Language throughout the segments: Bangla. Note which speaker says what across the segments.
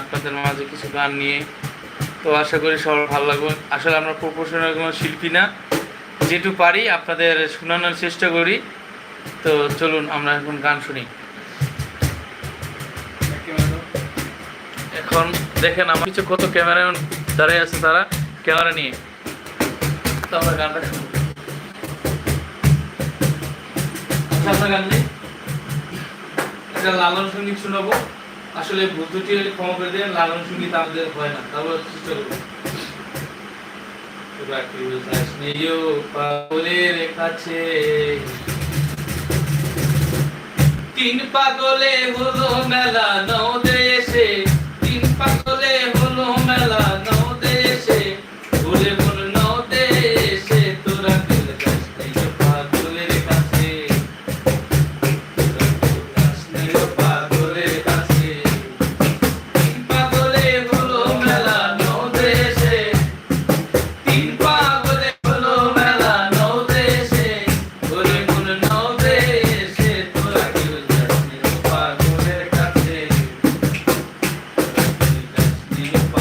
Speaker 1: আপনাদের মাঝে কিছু গান নিয়ে। তো আশা করি সবার ভালো লাগবে। আসলে আমরা প্রফেশনাল কোনো শিল্পী না, যেটু পারি আপনাদের শোনানোর চেষ্টা করি। তো চলুন, আমরা এখন গান শুনি। এখন দেখেন আমার কিছু কত ক্যামেরাম্যান দাঁড়িয়ে আছে তারা, ক্যামেরা নিয়ে। তো আমরা গানটা শুনি। আচ্ছা, আপনার গান নেই এটা লালন সংগীত শোনাবো। আসলে বুদ্ধটি ক্ষমা করে দেন লালন সংগীত আমাদের হয় না তারপর চেষ্টা তিন পাগলে হলো মেলা নদে see you.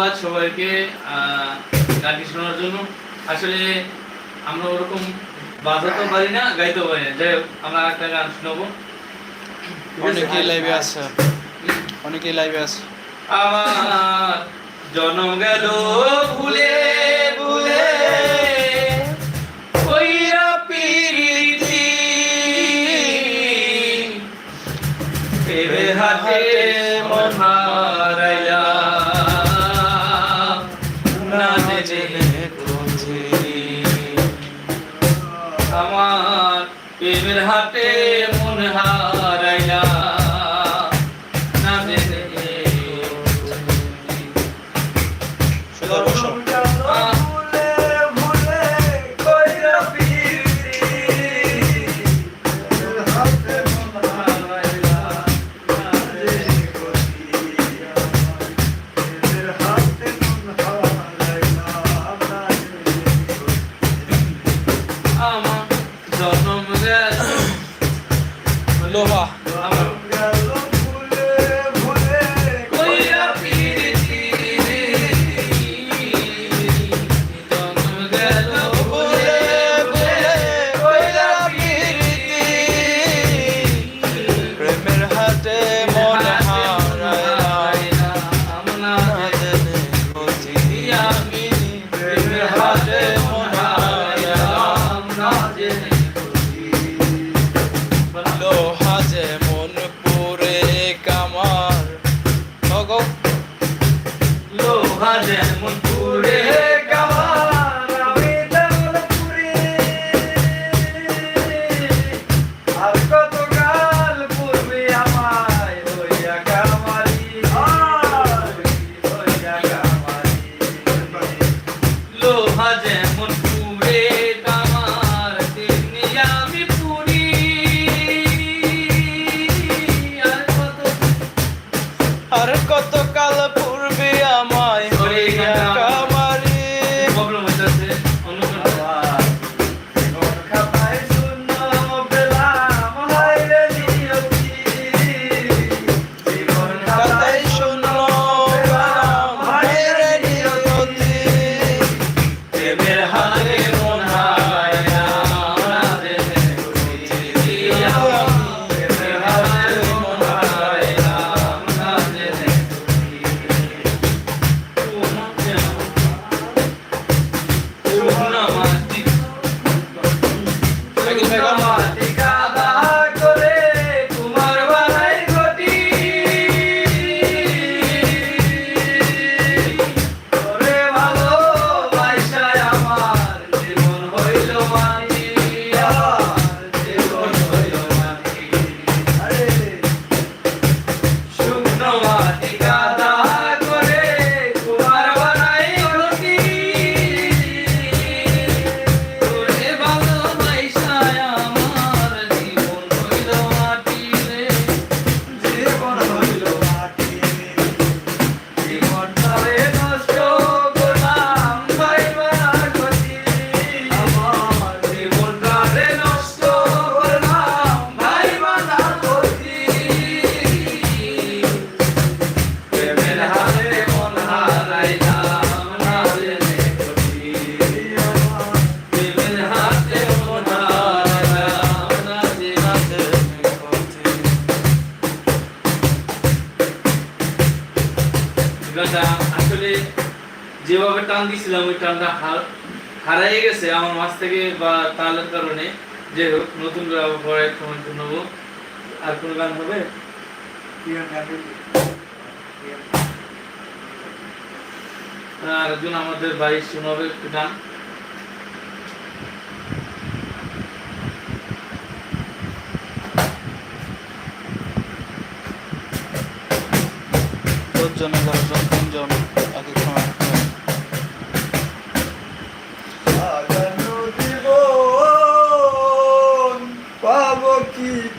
Speaker 1: ধন্যবাদ সবাইকে গাড়ি শোনার জন্য। আসলে আমরা ওরকম বাজাতেও হ্যাঁ। পারি না গাইতেও পারি না। যাই হোক আমরা একটা গান শোনাবো।
Speaker 2: অনেকেই লাইভে আছে। অনেকেই লাইভে হ্যাঁ। আছে।
Speaker 1: আমার জন্ম গেল ভুলে হাটে Luôn! উড়ে টান দিছিলাম ওই টানটা হার হারাই গেছে আমার মাছ থেকে বা তালের কারণে। যে হোক নতুন করে আবার পরে সময় নেব। আর কোন গান হবে? আর একজন আমাদের ভাই শোনাবে একটু গান।
Speaker 2: তিনজন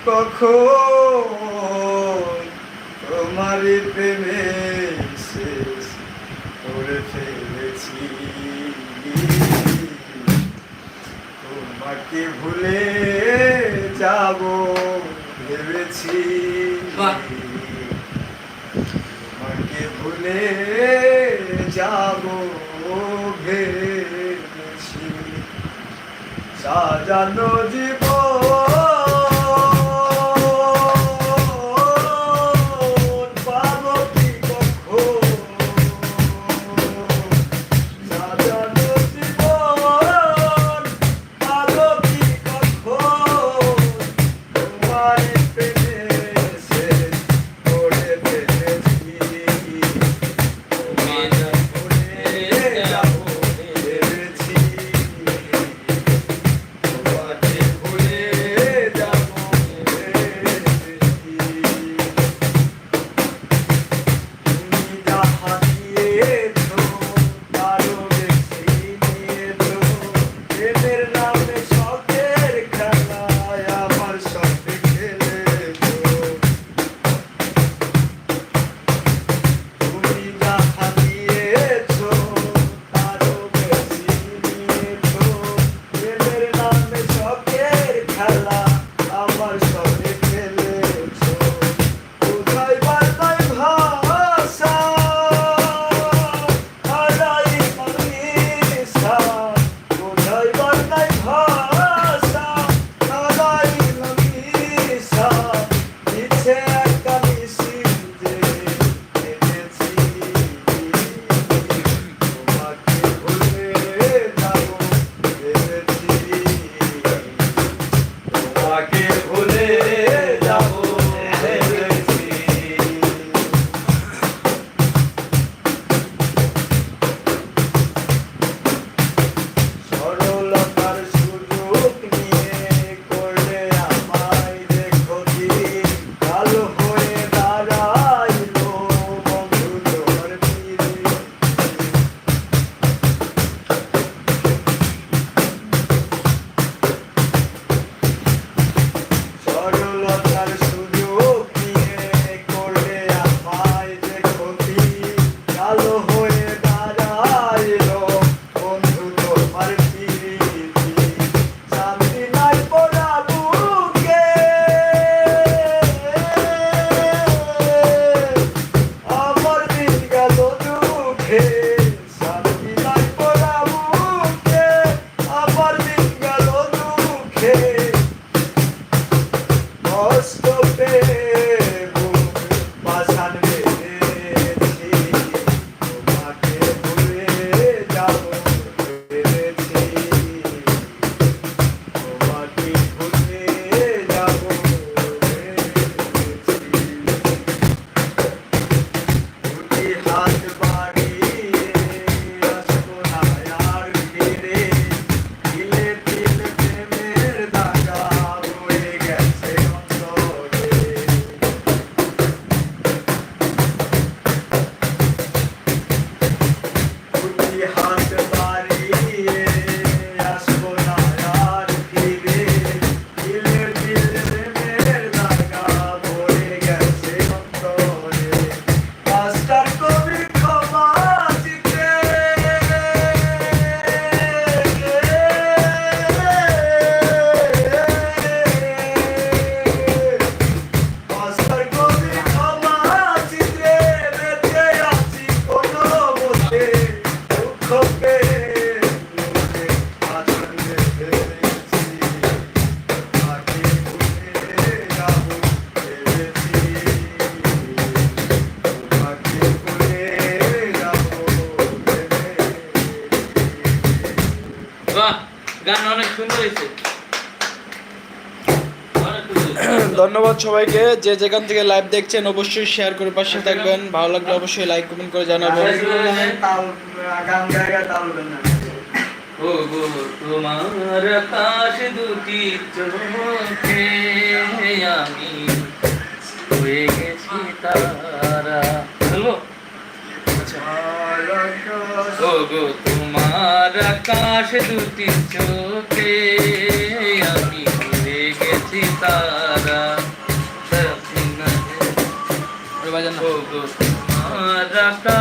Speaker 3: কখন তোমারই প্রেমে শেষ করে ফেলেছি? তোমাকে ভুলে যাব ভেবেছি। তোমাকে ভুলে যাব ভেবেছি। সাজানো জীবন
Speaker 1: ধন্যবাদ সবাইকে যে যেখান থেকে লাইভ দেখছেন অবশ্যই শেয়ার করে পাশে থাকবেন। ভালো লাগলে অবশ্যই লাইক কমেন্ট করে জানাবেন।
Speaker 2: ও গো গো আমার আকাশ দুটি চোখে আমি ঘুরে গেছি তারা। আমার
Speaker 1: আকাশ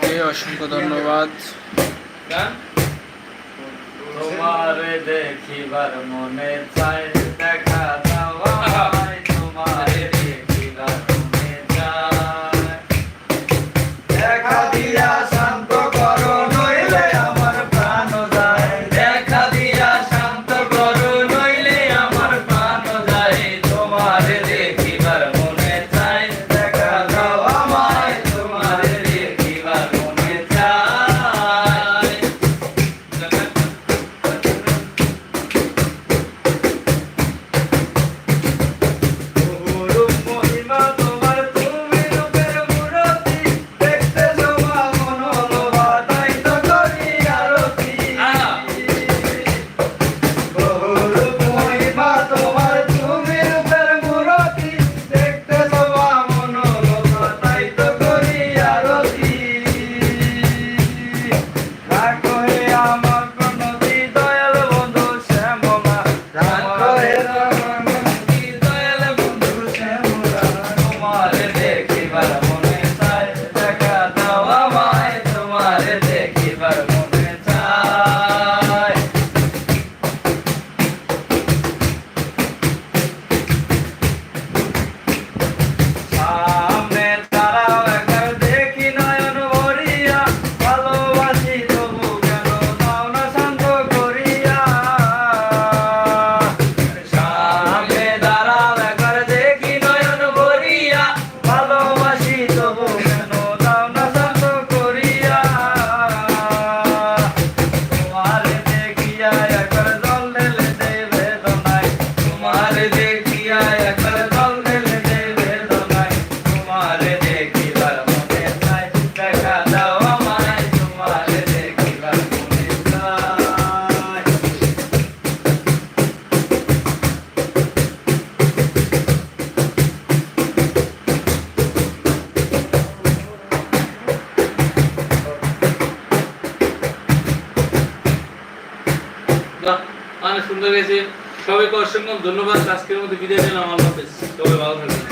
Speaker 1: সবাইকে অসংখ্য ধন্যবাদ।
Speaker 3: তোমারে দেখিবার মনে
Speaker 1: চায়। সবাইকে অসংখ্য ধন্যবাদ। আজকের মধ্যে বিদায় নিলাম আল্লাহ হাফেজ। সবাই ভালো থাকবেন।